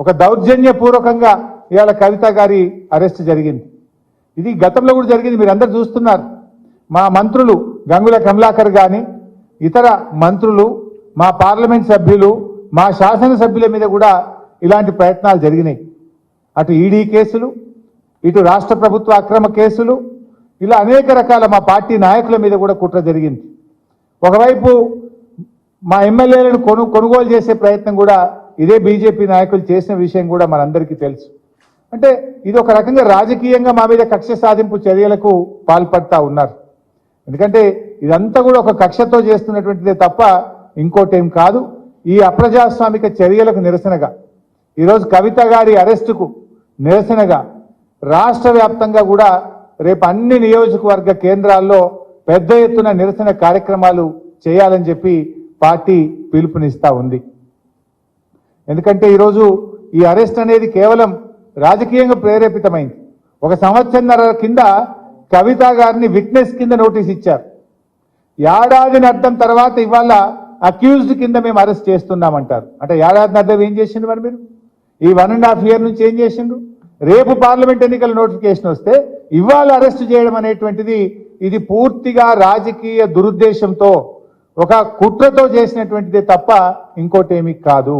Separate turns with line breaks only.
ఒక దౌర్జన్యపూర్వకంగా ఇవాళ కవిత గారి అరెస్ట్ జరిగింది. ఇది గతంలో కూడా జరిగింది మీరు అందరు చూస్తున్నారు. మా మంత్రులు గంగుల కమలాకర్ కానీ ఇతర మంత్రులు మా పార్లమెంట్ సభ్యులు మా శాసనసభ్యుల మీద కూడా ఇలాంటి ప్రయత్నాలు జరిగినాయి. అటు ఈడీ కేసులు ఇటు రాష్ట్ర ప్రభుత్వ అక్రమ కేసులు ఇలా అనేక రకాల మా పార్టీ నాయకుల మీద కూడా కుట్ర జరిగింది. ఒకవైపు మా ఎమ్మెల్యేలను కొను కొనుగోలు చేసే ప్రయత్నం కూడా ఇదే బీజేపీ నాయకులు చేసిన విషయం కూడా మనందరికీ తెలుసు. అంటే ఇది ఒక రకంగా రాజకీయంగా మా మీద కక్ష సాధింపు చర్యలకు పాల్పడతా ఉన్నారు. ఎందుకంటే ఇదంతా కూడా ఒక కక్షతో చేస్తున్నటువంటిదే తప్ప ఇంకోటేం కాదు. ఈ అప్రజాస్వామిక చర్యలకు నిరసనగా ఈరోజు కవిత గారి అరెస్టుకు నిరసనగా రాష్ట్ర వ్యాప్తంగా కూడా రేపు అన్ని నియోజకవర్గ కేంద్రాల్లో పెద్ద ఎత్తున నిరసన కార్యక్రమాలు చేయాలని చెప్పి పార్టీ పిలుపునిస్తా ఉంది. ఎందుకంటే ఈరోజు ఈ అరెస్ట్ అనేది కేవలం రాజకీయంగా ప్రేరేపితమైంది. ఒక సంవత్సరంన్నర కింద కవిత గారిని విట్నెస్ కింద నోటీస్ ఇచ్చారు. ఏడాదిని అర్థం తర్వాత ఇవాళ అక్యూజ్డ్ కింద మేము అరెస్ట్ చేస్తున్నామంటారు. అంటే ఏడాది అర్థం ఏం చేసిండు మరి మీరు? ఈ వన్ అండ్ హాఫ్ ఇయర్ నుంచి ఏం చేసిండు రేపు పార్లమెంట్ ఎన్నికల నోటిఫికేషన్ వస్తే ఇవాళ అరెస్ట్ చేయడం అనేటువంటిది ఇది పూర్తిగా రాజకీయ దురుద్దేశంతో ఒక కుట్రతో చేసినటువంటిదే తప్ప ఇంకోటేమీ కాదు.